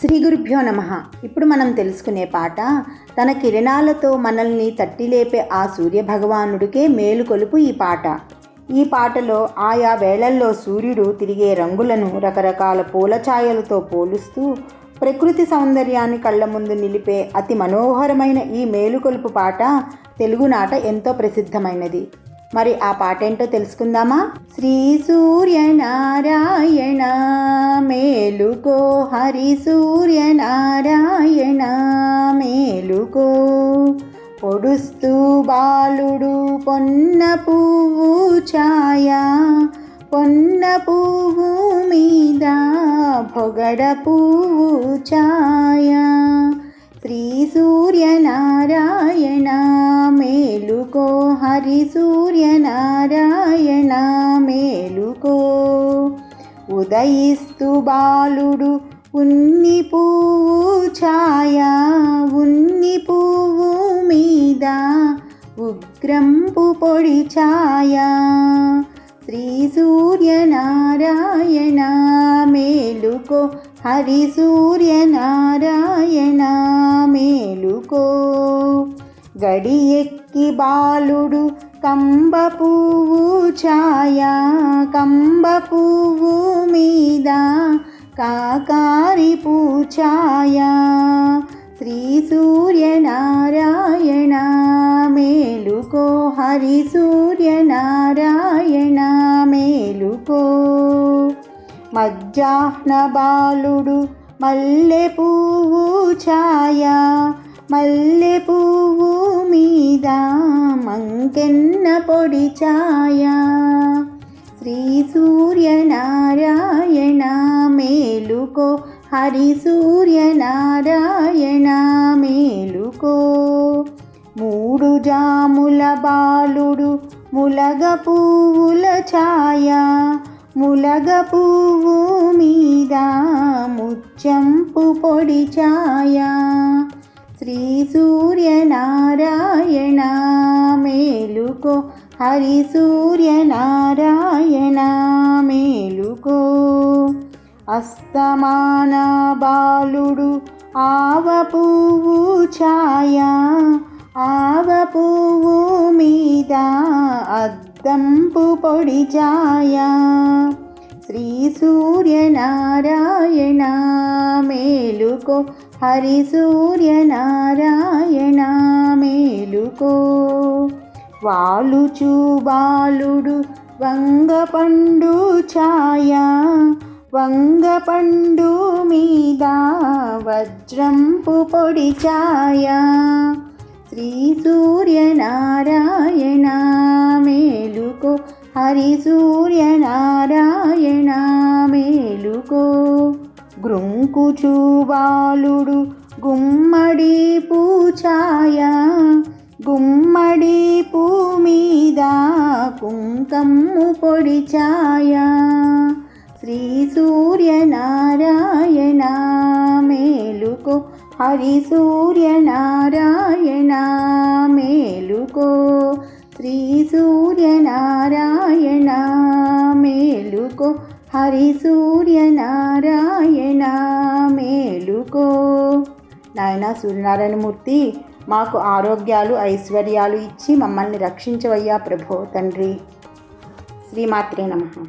శ్రీ గురుభ్యో నమ. ఇప్పుడు మనం తెలుసుకునే పాట తన కిరణాలతో మనల్ని తట్టిలేపే ఆ సూర్య భగవానుడికే మేలుకొలుపు ఈ పాట. ఈ పాటలో ఆయా వేళల్లో సూర్యుడు తిరిగే రంగులను రకరకాల పూల ఛాయలతో పోలుస్తూ ప్రకృతి సౌందర్యాన్ని కళ్ళ ముందు నిలిపే అతి మనోహరమైన ఈ మేలుకొలుపు పాట తెలుగునాట ఎంతో ప్రసిద్ధమైనది. మరి ఆ పాట ఏంటో తెలుసుకుందామా? శ్రీ సూర్యనారాయణ మేలుకో హరి సూర్యనారాయణ మేలుకో. పొడుస్తూ బాలుడు పొన్న పువ్వు ఛాయ పొన్న పువ్వు మీద పొగడ పువ్వు ఛాయ. శ్రీ సూర్యనారాయణ మేలుకో హరి సూర్యనారాయణ మేలుకో ఉదయిస్తు బాలుడు ఉన్ని పువ్వు ఛాయ ఉన్ని పువ్వు మీద ఉగ్రంపు పొడి ఛాయ. శ్రీ సూర్యనారాయణ మేలుకో. హరి సూర్యనారాయణ మేలుకో. గడి ఎక్కి బాలుడు కంబ పువ్వు ఛాయ కంబ పువ్వు మీద కాకారి పూచాయ శ్రీ సూర్యనారాయణ మేలు హరి సూర్యనారాయణ మేలుకో. మజ్జాహ్న బాలుడు మల్లె పువ్వు ఛాయ మల్లె పువ్వు మీద మంకెన్న పొడి ఛాయ. శ్రీ సూర్యనారాయణ మేలుకో హరి సూర్యనారాయణ మేలుకో. మూడు జాముల బాలుడు ములగ పువ్వుల ఛాయ ములగ పువ్వు మీద ముచ్చంపు పొడి ఛాయ. శ్రీ సూర్యనారాయణ మేలుకో హరి సూర్యనారాయణ మేలుకో. అస్తమాన బాలుడు ఆవ పువ్వు ఛాయ ఆవ పువ్వు మీద అద్దంపు పొడి ఛాయ. శ్రీ సూర్యనారాయణ మేలుకో. హరి సూర్యనారాయణ మేలుకో. వాలుచు బాలుడు వంగ పండు ఛాయ. వంగ పండు మీద వజ్రంపు పొడి ఛాయ. నారాయణ మేలుకో హరి సూర్య నారాయణ మేలుకో గృంకుచు బాలుడు గుమ్మడి పూచాయ. గుమ్మడి పూ మీద కుంకమ్ము పొడి ఛాయ. శ్రీ సూర్యనారాయణ మేలుకో హరి సూర్య నారాయణ హరి సూర్య నారాయణ మేలుకో. నాయన సూర్యనారాయణమూర్తి మాకు ఆరోగ్యాలు ఐశ్వర్యాలు ఇచ్చి మమ్మల్ని రక్షించవయ్యా ప్రభో తండ్రి. శ్రీమాత్రే నమ.